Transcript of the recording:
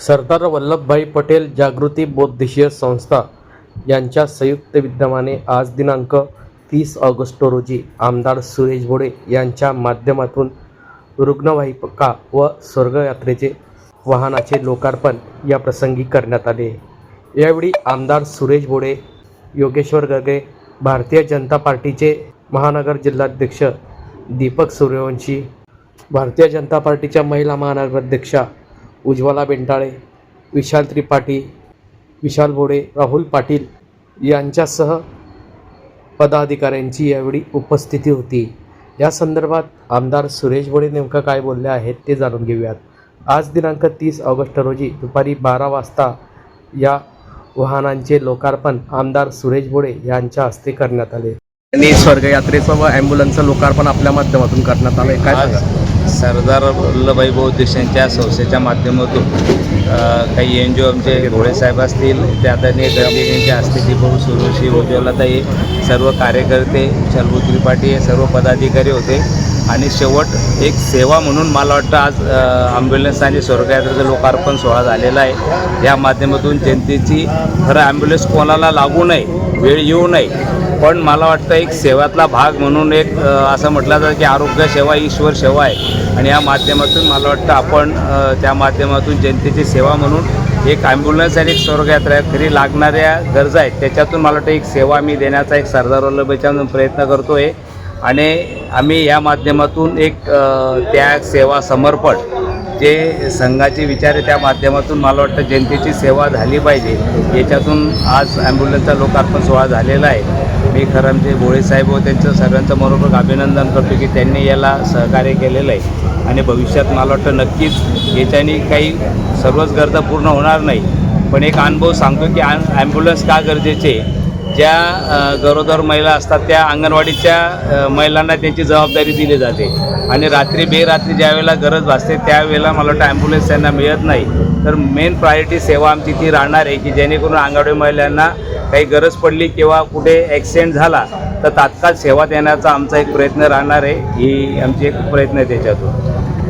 सरदार वल्लभभाई पटेल जागृती बौद्धिशीय संस्था यांच्या संयुक्त विद्यमाने आज दिनांक तीस ऑगस्ट रोजी आमदार सुरेश भोडे यांच्या माध्यमातून रुग्णवाहिका व स्वर्गयात्रेचे वाहनाचे लोकार्पण या प्रसंगी करण्यात आले. यावेळी आमदार सुरेश भोडे योगेश्वर गगे भारतीय जनता पार्टीचे महानगर जिल्हाध्यक्ष दीपक सूर्यवंशी भारतीय जनता पार्टीच्या महिला महानगराध्यक्षा उज्ज्वला बेंटाळे विशाल त्रिपाठी विशाल बोडे राहुल पाटील यांच्यासह पदाधिकाऱ्यांची यावेळी उपस्थिती होती. या संदर्भात आमदार सुरेश बोडे नेमकं काय बोलले आहेत ते जाणून घेऊयात. आज दिनांक तीस ऑगस्ट रोजी दुपारी बारा वाजता या वाहनांचे लोकार्पण आमदार सुरेश बोडे यांच्या हस्ते करण्यात आले. आणि स्वर्गयात्रेचं व ॲम्ब्युलन्सचं लोकार्पण आपल्या माध्यमातून करण्यात आलं काय सांगा सरदार वल्लभभाई बौद्धिशांच्या संस्थेच्या माध्यमातून काही एन जी ओ आमचे घोडेसाहेब असतील त्या आदरणीय गर्दीच्या असतील दीपक सुरुशी उज्ज्वलाताई सर्व कार्यकर्ते शलभू त्रिपाठी हे सर्व पदाधिकारी होते. आणि शेवट एक सेवा म्हणून मला वाटतं आज ॲम्ब्युलन्स आणि स्वर्गयात्रेचं लोकार्पण सोहळा झालेला आहे. या माध्यमातून जनतेची खरं ॲम्ब्युलन्स कोणाला लागू नये वेळ येऊ नये पण मला वाटतं एक सेवातला भाग म्हणून एक असं म्हटलं जातं की आरोग्य सेवा ईश्वर सेवा आहे. आणि या माध्यमातून मला वाटतं आपण त्या माध्यमातून जनतेची सेवा म्हणून एक ॲम्ब्युलन्स आणि एक स्वर्गयात्रा खरी लागणाऱ्या गरजा आहेत. त्याच्यातून मला वाटतं एक सेवा मी देण्याचा एक सरदार वल्लभभाईच्या प्रयत्न करतो आहे आणि आम्ही या माध्यमातून एक त्याग सेवा समर्पण जे संघाचे विचार आहे त्या माध्यमातून मला वाटतं जनतेची सेवा झाली पाहिजे. याच्यातून आज ॲम्ब्युलन्सचा लोकार्पण सोहळा झालेला आहे. मी खरं भोळे साहेब व त्यांचं सर्वांचं मनोपूर्वक अभिनंदन करतो की त्यांनी याला सहकार्य केलेलं आहे. आणि भविष्यात मला वाटतं नक्कीच याच्याने काही सर्वच गरजा पूर्ण होणार नाही. पण एक अनुभव सांगतो की ॲम्ब्युलन्स का गरजेचे? ज्या गरोदर महिला असतात त्या अंगणवाडीच्या महिलांना त्यांची जबाबदारी दिली जाते. आणि रात्री बेरात्री ज्यावेळेला गरज भासते त्यावेळेला मला वाटतं ॲम्ब्युलन्स त्यांना मिळत नाही. तर मेन प्रायोरिटी सेवा आमची ती राहणार आहे की जेणेकरून अंगणवाडी महिलांना काही गरज पडली किंवा कुठे ॲक्सिडेंट झाला तर तात्काळ सेवा देण्याचा आमचा एक प्रयत्न राहणार आहे. ही आमची एक प्रयत्न आहे त्याच्यातून.